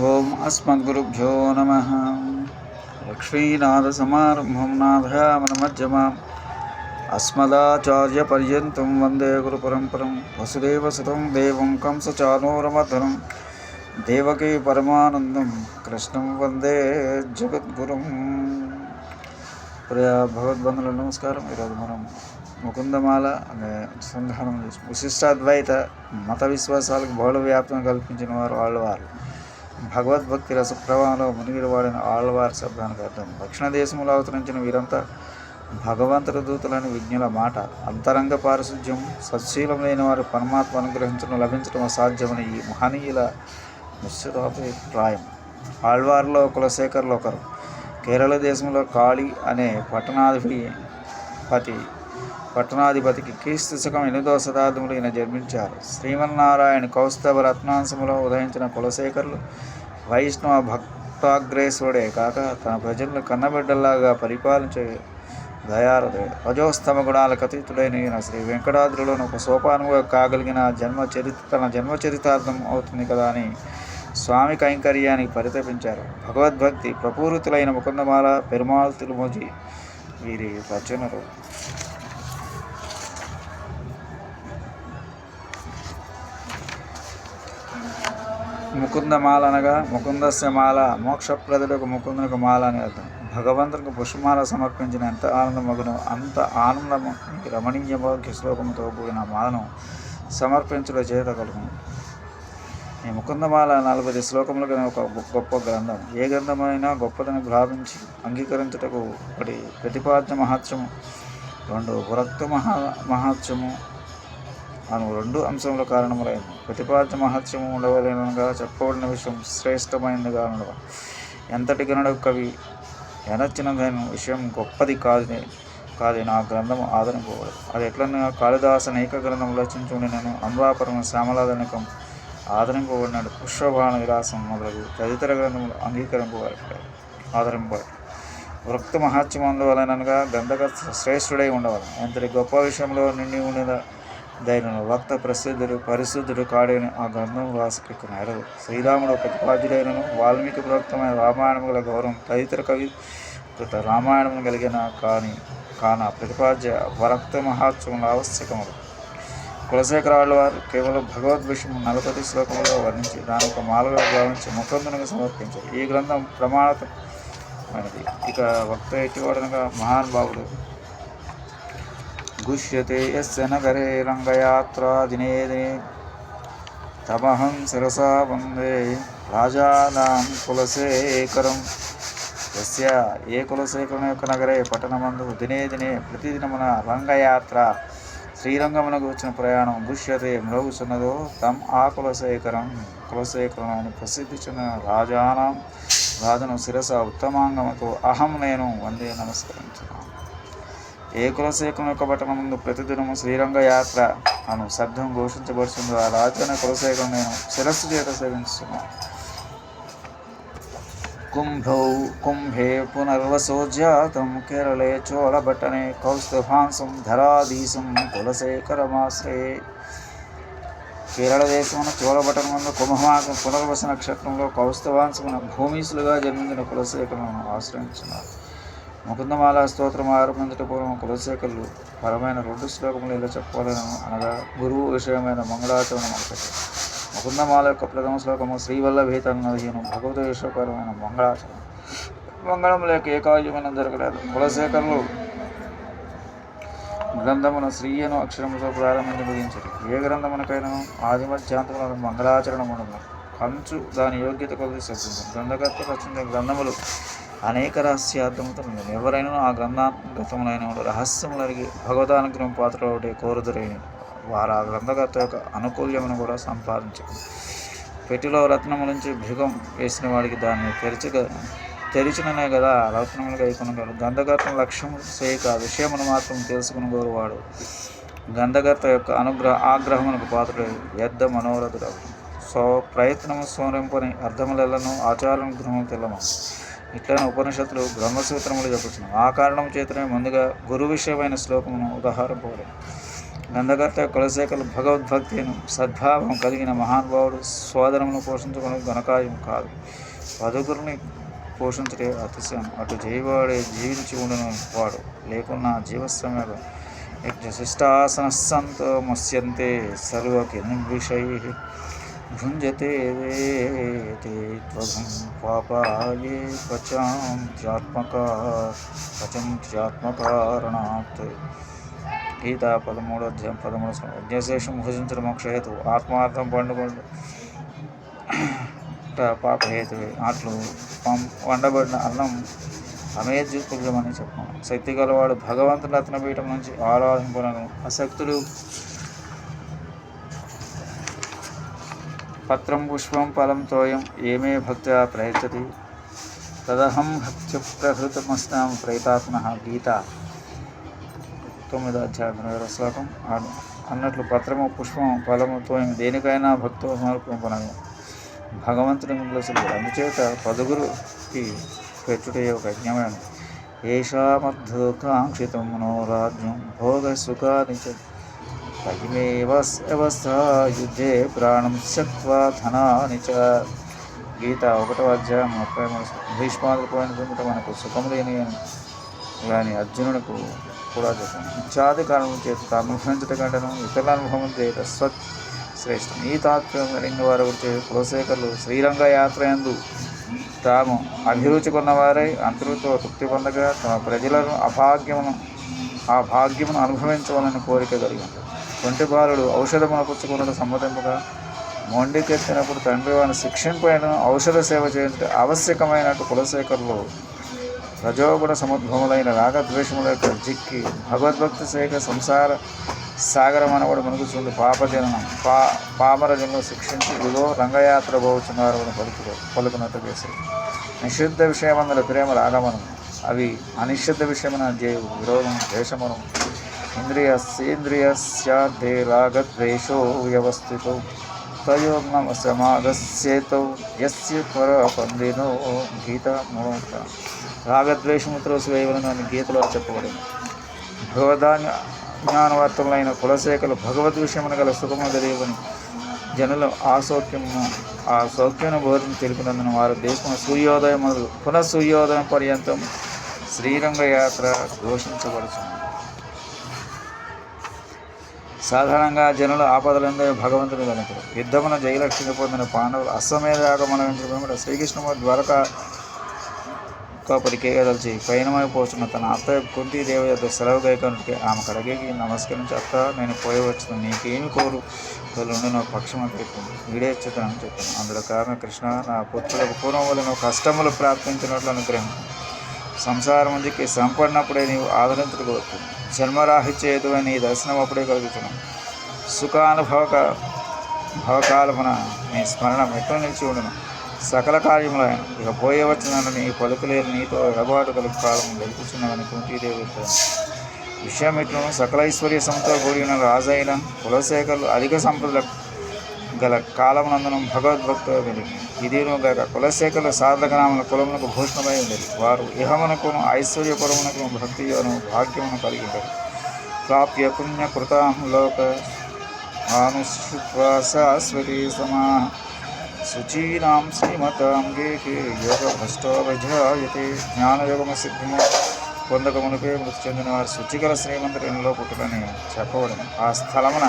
ఓం అస్మద్గురుభ్యో నమ. లక్ష్మీనాథసమారంభం నాథయామనమజ్జమాం అస్మదాచార్యపర్యంతం వందే గురుపరంపరం. వసుదేవసుతం దేవం కంసచానూరమధరం దేవకీ పరమానందం కృష్ణం వందే జగద్గురుం. ప్రియ భగవద్బంధుల నమస్కారం. ఈరోజు మనం ముకుందమాల అనే సంధానం చేసి విశిష్టాద్వైత మత విశ్వాసాలకు బహుళ వ్యాప్తం కల్పించిన వారు ఆళ్ళవారు భగవద్భక్తి రస ప్రవాహంలో మునిగిడి వాడిన ఆళ్వారి శబ్దానికి అర్థం. దక్షిణ దేశంలో అవతరించిన వీరంతా భగవంతుడి దూతలని విజ్ఞుల మాట. అంతరంగ పారిశుధ్యం సత్శీలం లేని వారు పరమాత్మ అనుగ్రహించడం లభించడం అసాధ్యమని ఈ మహనీయుల నిశ్చితాభిప్రాయం ఆళ్వారిలో కులశేఖర్లు ఒకరు. కేరళ దేశంలో కాళీ అనే పట్టణాధిపతి పట్టణాధిపతికి క్రీస్తు శకం ఎనిమిదవ శతాబ్దంలో ఈయన జన్మించారు. శ్రీమన్నారాయణ కౌస్తవ రత్నాంశములో ఉదయించిన కులశేఖరులు వైష్ణవ భక్తాగ్రేసుడే కాక తన ప్రజలను కన్నబిడ్డల్లాగా పరిపాలించే దయారదే రజోస్తమ గుణాలకు అతీతుడైన ఈయన శ్రీ వెంకటాద్రిలోని ఒక సోపానముగా కాగలిగిన జన్మ చరిత్ర తన జన్మ చరితార్థం అవుతుంది కదా అని స్వామి కైంకర్యానికి పరితపించారు. భగవద్భక్తి ప్రపూరితులైన ముకుందమాల పెరుమాళ్ తిరుమోజీ వీరి రచనలు. ముకుందమాల అనగా ముకుందస్య మాల మోక్షప్రదులకు ముకుందునికి మాల అని అర్థం. భగవంతునికి పుష్పమాల సమర్పించిన ఎంత ఆనందమగును అంత ఆనందము రమణీయమోగ్య శ్లోకంతో కూడిన మాలను సమర్పించుట చేత ఈ ముకుందమాల నలభై శ్లోకములు ఒక గొప్ప గ్రంథం. ఏ గ్రంథమైనా గొప్పదని భావించి అంగీకరించుటకు ఒకటి ప్రతిపాద్య మహత్యము రెండు పురక్త మహా మహత్యము అను రెండు అంశముల కారణములైన ప్రతిపాద్య మహత్యము ఉండవలేనుగా చెప్పబడిన విషయం శ్రేష్టమైనదిగా ఉండవ ఎంతటి గనుడు కవి ఎనచ్చినదైన విషయం గొప్పది కాదు కాదు. నా గ్రంథము ఆదరింపబడదు. అది ఎట్లనగా కాళిదాస అనేక గ్రంథం రచించుండి నేను అమలాపురం శ్యామలాదనకం ఆదరింపబడినాడు. పుష్పభాన విలాసం మొదలగు తదితర గ్రంథములు అంగీకరింపబడతాయి ఆదరింపబడతాయి. వృక్త మహాత్యం అందువలనగా గంధక శ్రేష్ఠుడై ఉండవాలి ఎంతటి గొప్ప విషయంలో నిండి ఉండేదా దైన వక్త ప్రసిద్ధుడు పరిశుద్ధుడు కాడని ఆ గ్రంథం రాసుకెక్కిన శ్రీరాముడు ప్రతిపాద్యుడైనను వాల్మీకి ప్రవక్తమైన రామాయణం గల గౌరవం తదితర కవి కృత రామాయణం కలిగిన కాని కాన ప్రతిపాద్య వరక్త మహాత్సవం ఆవశ్యకములు. కులశేఖరాళ్ళ వారు కేవలం భగవద్విషయం నలభై శ్లోకంలో వర్ణించి దాని ఒక మాలగా భావించి ముఖందునకు సమర్పించారు. ఈ గ్రంథం ప్రమాణమైనది ఇక వక్త ఎట్టివాడనగా మహానుభావుడు గుష్యతే యస్య నగరే రంగయాత్రాదినే దినే తమహం శిరసా వందే. రాజానాం కులశేఖరం. యస్య ఏ కులశేఖరం యొక్క నగరే పట్టణమందు దినే దినే ప్రతిదినమున రంగయాత్ర శ్రీరంగమునకు వచ్చిన ప్రయాణం గుష్యతే మ్రోగుచున్నదో తమ్ ఆ కులశేఖరం. కులశేఖరం అని ప్రసిద్ధి చెందిన రాజానం. రాజును శిరస ఉత్తమాంగముతో అహం నేను వందే నమస్కరించున్నాను ఏ కులశేఖం యొక్క పట్టణం ముందు ప్రతిదినము శ్రీరంగ యాత్ర అను శబ్దం ఘోషించబడుతుందో ఆ రాజు కులశేఖం నేను శిరస్సు చేత సేవించున్నాను కుంభౌ కుంభే పునర్వసోజాతం కేరళే చోళభటనే కౌస్తుభాంసం ధరాధీశం కులశేఖరమాశ్రయే. కేరళ దేశమున ముందు కుంభమాసం పునర్వస నక్షత్రంలో కౌస్తవాంశమున భూమిసులుగా జన్మించిన కులశేఖరను ఆశ్రయించున్నారు ముకుందమాల స్తోత్రం ఆరంభించట పూర్వం కులశేఖరులు పరమైన రెండు శ్లోకములు ఇలా చెప్పుకోలేను అనగా గురువు విషయమైన మంగళాచరణ ఒకటి. ముకుందమాల యొక్క ప్రథమ శ్లోకము శ్రీవల్లభీతన్నదిను భగవత విశ్వకరమైన మంగళాచరణ. మంగళం లేక ఏ కార్యమైన జరగలేదు. కులశేఖరులు గ్రంథమున శ్రీయను అక్షరముతో ప్రారంభించి ముగించారు ఏ గ్రంథమునకైనా ఆది మధ్యాంతములను మంగళాచరణ ఉండదు కంచు దాని యోగ్యత కొద్ది శబ్దం గ్రంథకర్త రచించిన గ్రంథములు అనేక రహస్యార్థముతో ఎవరైనా ఆ గ్రంథాంగతములైన రహస్యములు అడిగి భగవతానుగ్రహం పాత్ర ఒకటి కోరుదురైన వారు ఆ గ్రంథకర్త యొక్క అనుకూల్యమును కూడా సంపాదించారు పెట్టిలో రత్నము నుంచి భృగం వేసిన వాడికి దాన్ని తెరచగ తెరిచిననే కదా రత్నములుగా కొనగలరు గంధకర్త లక్ష్యం చేయక విషయమును మాత్రం తెలుసుకుని కోరువాడు గంధకర్త యొక్క అనుగ్రహ ఆగ్రహమునకు పాత్రుడు యద్ద మనోరథుడు. సో ప్రయత్నము సోరింపని అర్థములెల్లను ఆచారం గృహం తెల్లము ఇట్లనే ఉపనిషత్తులు బ్రహ్మసూత్రములు చెప్పుతున్నాం ఆ కారణం చేతనే ముందుగా గురు విషయమైన శ్లోకమును ఉదాహరణ ఉదాహరింపబడి గంధకర్త కులశేఖరు భగవద్భక్తిను సద్భావం కలిగిన మహానుభావుడు సోదరమును పోషించుకుని ఘనకార్యం కాదు. పదుగురిని పోషించడే అతిశయం. అటు జయవాడే జీవించి ఉండను వాడు. లేకున్నా జీవశ్రమ యజ్ఞశిష్టాసన మస్యంతే సర్వకి విషయ భుంజతే వేతే త్వగం పాపాయే పచాంత్యాత్మక పచంత్యాత్మకారణాత్ గీత పదమూడు అధ్యాయం పదమూడు శ్లోకం. యజ్ఞశేషం భుజించడం మోక్షహేతు ఆత్మార్థం పండుగొండు పాపహేతువే అట్లు పం- వండబడిన అన్నం అమేజ్యుతుల్యమని చెప్పాను శక్తి గలవాడు భగవంతుని రత్నపీఠం నుంచి ఆరాధింపనను అశక్తులు పత్రం పుష్పం ఫలం తోయం ఏమే భక్త్యా ప్రయచ్చతి. తదహం భక్తి ప్రహృతమస్నాం ప్రైతాత్మ గీత. తొమ్మిదో అధ్యాయం ఇరవై శ్లోకం. అను- అన్నట్లు పత్రము పుష్పం ఫలము తోయం దేనికైనా భక్తు సమర్పింపనను భగవంతుని ముందులు అందుచేత పదుగురుకి పెట్టుటే ఒక యజ్ఞమైన. ఏషామర్థకాంక్షితం మనోరాజ్యం భోగ సుఖాని చ యుద్ధే ప్రాణం శక్వా ధనాని చ. గీత ఒకటో అధ్యాయం ముప్పై మూడు. భీష్మాదులు మనకు సుఖం లేని అని కానీ అర్జునునకు కూడా చెప్పాను ఇత్యాది కారణం చేత తాను అనుభవించట కంటేను ఇతరుల అనుభవం చేయట స్వత్ శ్రేష్టం. ఈ తాత్వం కలిగిన వారు కులశేఖరులు శ్రీరంగ యాత్రయందు తాము అభిరుచి కొన్నవారై అంతరుతో తృప్తి పొందగా తమ ప్రజలను అభాగ్యమును ఆ భాగ్యమును అనుభవించవాలని కోరిక కలిగింది కొంటి బాలుడు ఔషధమును పుచ్చుకున్నట్టు సమ్మతింపగా మొండికెత్తినప్పుడు తండ్రి వారిని శిక్షింపైన ఔషధ సేవ చేయంటే ఆవశ్యకమైనట్టు కులశేఖరులు రజోగుణ సముద్భవములైన రాగద్వేషముల యొక్క జిక్కి భగవద్భక్తి సేక సంసార సాగరం అనబడి మునుగుచుంది పాపజనం పా పామరజనులు శిక్షించి ఇదిగో రంగయాత్ర పోవచ్చున్నారు అని పలుకు పలుకున్నట్టు చేసి నిషిద్ధ విషయమందుల ప్రేమ రాగమనం. అవి అనిషిద్ధ విషయమైన జయవు విరోధం ద్వేషమనం ఇంద్రియ సేంద్రియ రాగద్వేషో వ్యవస్థితో తయోగ్నం సమాగస్యేతౌ యస్య గీత మూఢ రాగద్వేషముతో స్వేయవలను గీతలో చెప్పబడింది. భగవదా జ్ఞానవర్తములైన కులశేఖలు భగవద్ విషయమున గల సుఖము తెలియవని జనుల ఆ ఆ సౌఖ్యను బోధన తెలిపినందున వారు దేశం సూర్యోదయం మొదలు పునః సూర్యోదయం పర్యంతం శ్రీరంగ యాత్ర ఘోషించబడుతుంది సాధారణంగా జనులు ఆపదలందే భగవంతుని వెనుకరు యుద్ధమున జయలక్ష్మి పొందిన పాండవులు అశ్వమేధ ఆగమనం శ్రీకృష్ణుడు ద్వారకా కాపరికి కదల్చి పయనమైపోతున్న తన అత్తయ్య కుంతి దేవి యొక్క సెలవు గైకొనికి ఆమె కడగేకి నమస్కరించి అత్త నేను పోయవచ్చును నీకేమి కోరు? నుండి నా పక్షం చెప్పింది చిత్రం చెప్పాను అందులో కారణం కృష్ణ. నా పుత్రులకు పూర్వం వలన కష్టములు ప్రాప్తించినట్లు అనుగ్రహం సంసారం ముందుకి సంపడినప్పుడే నీవు ఆదరించగలుగుతుంది జన్మరాహిత్యేతు నీ దర్శనం అప్పుడే కలుగుతున్నావు సుఖానుభవక భవకాలమున నీ స్మరణ మెట్టు నిలిచి ఉండను? సకల కార్యములైన ఇక పోయవచ్చునని నీ పలుకులేని నీతో ఎడబాటు కలుగు కాలం గెలుపుచున్నామని కుంతీదేవి విషయం సకల ఐశ్వర్య సంతో కూడిన రాజైన కులశేఖరులు అధిక సంపదలకు గల కాలమునందున భగవద్భక్తులు వెలిగి ఇదిను గక కులశేఖరుల సాధకనామల కులమునకు భూషణమై ఉండేది వారు ఇహమునకును ఐశ్వర్యపురమునకు భక్తియోను భాగ్యమును కలిగి ఉండరు ప్రాప్య పుణ్యకృతాం లోక ఆనుశ్రుత్వా శాశ్వతీ సమా శుచీనాం శ్రీమతాం యోగ భ్రష్టో విజాయతే జ్ఞానయోగమ సిద్ధిము పొందకమునిపై మృతి చెందిన వారు శుచిగల శ్రీమంతుడిలో పుట్టుకని చెప్పవడం ఆ స్థలమున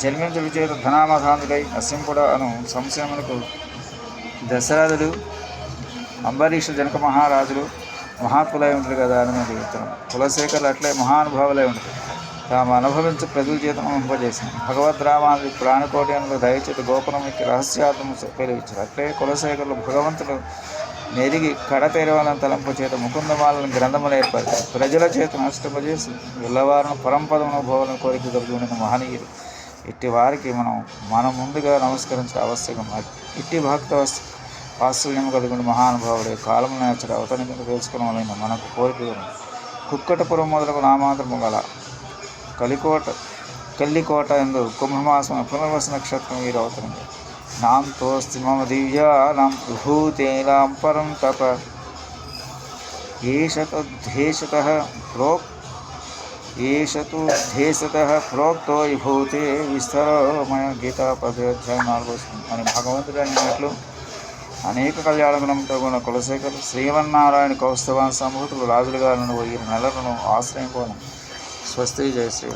జన్మించు చేత ధనామధానుడై నసింపుడ అను సంశయములకు దశరథుడు అంబరీష జనక మహారాజులు మహాత్ములై ఉంటారు కదా అని మేము చెప్తున్నాం కులశేఖరులు అట్లే మహానుభావులై ఉంటారు తాము అనుభవించి ప్రజల జీతం అనుభవింపజేసింది భగవద్ రామాది ప్రాణకోటి అనులు దయచేత గోపురంకి రహస్యార్థము వెలువిచ్చారు అట్లే కులశేఖరులు భగవంతుడు నెరిగి కడతెరవాలని తలంపు చేత ముకుందమాలను గ్రంథములు ఏర్పరిచారు. ప్రజల చేత నష్టపజేసి వెళ్ళవారును పరంపదమును భోవలను కోరిక జరుగుతున్న మహనీయులు ఇట్టి వారికి మనం మనం ముందుగా నమస్కరించే ఆవశ్యకం ఇట్టి భక్త వాత్సల్యం కలిగిన మహానుభావుడు కాలం నేర్చడు అవతని తెలుసుకోవడం వలన మనకు కోరిక కుక్కటపురం మొదలకు నామాంతరము గల కలికోట కల్లికోట ఎందు కుంభమాసం పునర్వస నక్షత్రం వీరు అవుతుంది నాం తోస్తి మమ దివ్యానాం విభూతేనాం పరం తప. ఏషతద్దేశత ప్రోక్ ఏషతు ధేశత ప్రోక్తో విభూతే విస్తరమయ గీతా పదోధ్యాయం నాలుగు వస్తుంది అని భగవంతుడు అన్నట్లు అనేక కళ్యాణగుణంతో ఉన్న కులశేఖర్ శ్రీమన్నారాయణ కౌస్తవాన్ సమృతులు రాజులుగా నుండి ఈ నెలలను ఆశ్రయించుకోను స్వస్తి జయ శ్రీరామ్.